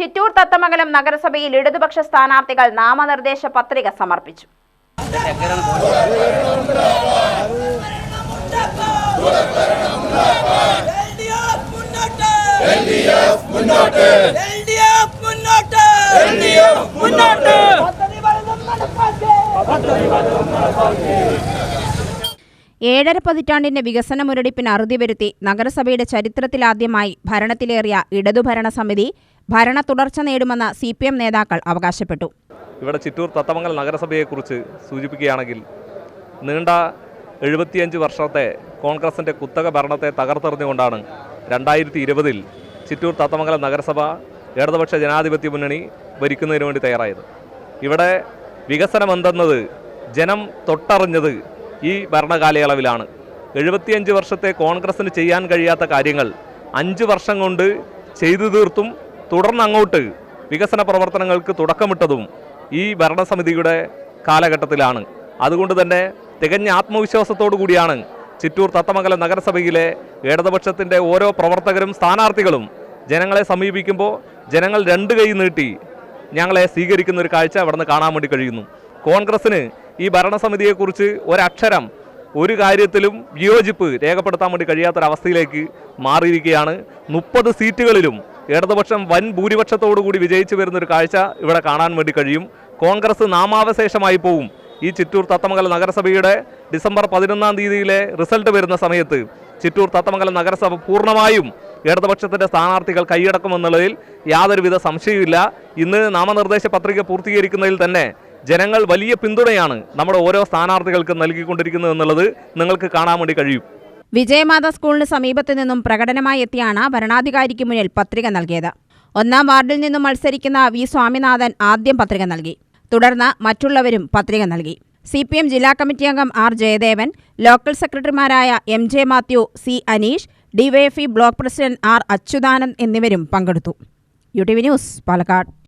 ചിറ്റൂർ തത്തമംഗലം നഗരസഭയിൽ ഇടതുപക്ഷ സ്ഥാനാർത്ഥികൾ നാമനിർദ്ദേശ പത്രിക സമർപ്പിച്ചു. മുന്നോട്ട്. ഏഴര പതിറ്റാണ്ടിന്റെ വികസന മുരടിപ്പിന് അറുതി വരുത്തി നഗരസഭയുടെ ചരിത്രത്തിലാദ്യമായി ഭരണത്തിലേറിയ ഇടതുഭരണ സമിതി ഭരണ തുടർച്ച നേടുമെന്ന് സി പി എം നേതാക്കൾ അവകാശപ്പെട്ടു. ഇവിടെ ചിറ്റൂർ തത്തമംഗൽ നഗരസഭയെക്കുറിച്ച് സൂചിപ്പിക്കുകയാണെങ്കിൽ നീണ്ട എഴുപത്തിയഞ്ച് വർഷത്തെ കോൺഗ്രസിന്റെ കുത്തക ഭരണത്തെ തകർത്തെറിഞ്ഞുകൊണ്ടാണ് രണ്ടായിരത്തി ഇരുപതിൽ ചിറ്റൂർ തത്തമംഗലം നഗരസഭ ഇടതുപക്ഷ ജനാധിപത്യ മുന്നണി ഭരിക്കുന്നതിന് വേണ്ടി തയ്യാറായത്. ഇവിടെ വികസനമെന്തെന്നത് ജനം തൊട്ടറിഞ്ഞത് ഈ ഭരണകാലയളവിലാണ്. എഴുപത്തിയഞ്ച് വർഷത്തെ കോൺഗ്രസിന് ചെയ്യാൻ കഴിയാത്ത കാര്യങ്ങൾ അഞ്ച് വർഷം കൊണ്ട് ചെയ്തു തീർത്തും തുടർന്ന് അങ്ങോട്ട് വികസന പ്രവർത്തനങ്ങൾക്ക് തുടക്കമിട്ടതും ഈ ഭരണസമിതിയുടെ കാലഘട്ടത്തിലാണ്. അതുകൊണ്ട് തന്നെ തികഞ്ഞ ആത്മവിശ്വാസത്തോടു കൂടിയാണ് ചിറ്റൂർ തത്തമംഗലം നഗരസഭയിലെ ഇടതുപക്ഷത്തിന്റെ ഓരോ പ്രവർത്തകരും സ്ഥാനാർത്ഥികളും ജനങ്ങളെ സമീപിക്കുമ്പോൾ ജനങ്ങൾ രണ്ട് കൈ നീട്ടി ഞങ്ങളെ സ്വീകരിക്കുന്ന ഒരു കാഴ്ച അവിടെ കാണാൻ വേണ്ടി കഴിയുന്നു. കോൺഗ്രസ്സിന് ഈ ഭരണസമിതിയെക്കുറിച്ച് ഒരക്ഷരം ഒരു കാര്യത്തിലും വിയോജിപ്പ് രേഖപ്പെടുത്താൻ വേണ്ടി കഴിയാത്തൊരവസ്ഥയിലേക്ക് മാറിയിരിക്കുകയാണ്. മുപ്പത് സീറ്റുകളിലും ഇടതുപക്ഷം വൻ ഭൂരിപക്ഷത്തോടു കൂടി വിജയിച്ചു വരുന്നൊരു കാഴ്ച ഇവിടെ കാണാൻ വേണ്ടി കഴിയും. കോൺഗ്രസ് നാമാവശേഷമായി പോവും. ഈ ചിറ്റൂർ തത്തമംഗലം നഗരസഭയുടെ ഡിസംബർ പതിനൊന്നാം തീയതിയിലെ റിസൾട്ട് വരുന്ന സമയത്ത് ചിറ്റൂർ തത്തമംഗലം നഗരസഭ പൂർണമായും ഇടതുപക്ഷത്തിന്റെ സ്ഥാനാർത്ഥികൾ കൈയടക്കുമെന്നുള്ളതിൽ യാതൊരുവിധ സംശയവുമില്ല. ഇന്ന് നാമനിർദ്ദേശ പത്രിക പൂർത്തീകരിക്കുന്നതിൽ തന്നെ ജനങ്ങൾ വലിയ പിന്തുണയാണ് നമ്മുടെ ഓരോ സ്ഥാനാർത്ഥികൾക്ക് നൽകിക്കൊണ്ടിരിക്കുന്നത് എന്നുള്ളത് നിങ്ങൾക്ക് കാണാൻ വേണ്ടി കഴിയും. വിജയമാത സ്കൂളിന് സമീപത്തു നിന്നും പ്രകടനമായി എത്തിയാണ് ഭരണാധികാരിക്ക് മുന്നിൽ പത്രിക നൽകിയത്. ഒന്നാം വാർഡിൽ നിന്നും മത്സരിക്കുന്ന വി സ്വാമിനാഥൻ ആദ്യം പത്രിക നൽകി. തുടർന്ന് മറ്റുള്ളവരും പത്രിക നൽകി. സി പി എം ജില്ലാ കമ്മിറ്റി അംഗം ആർ ജയദേവൻ ലോക്കൽ സെക്രട്ടറിമാരായ M J Mathew C Aneesh DYFI block president R Achuthanand എന്നിവരും പങ്കെടുത്തു. U T V news Palakkad.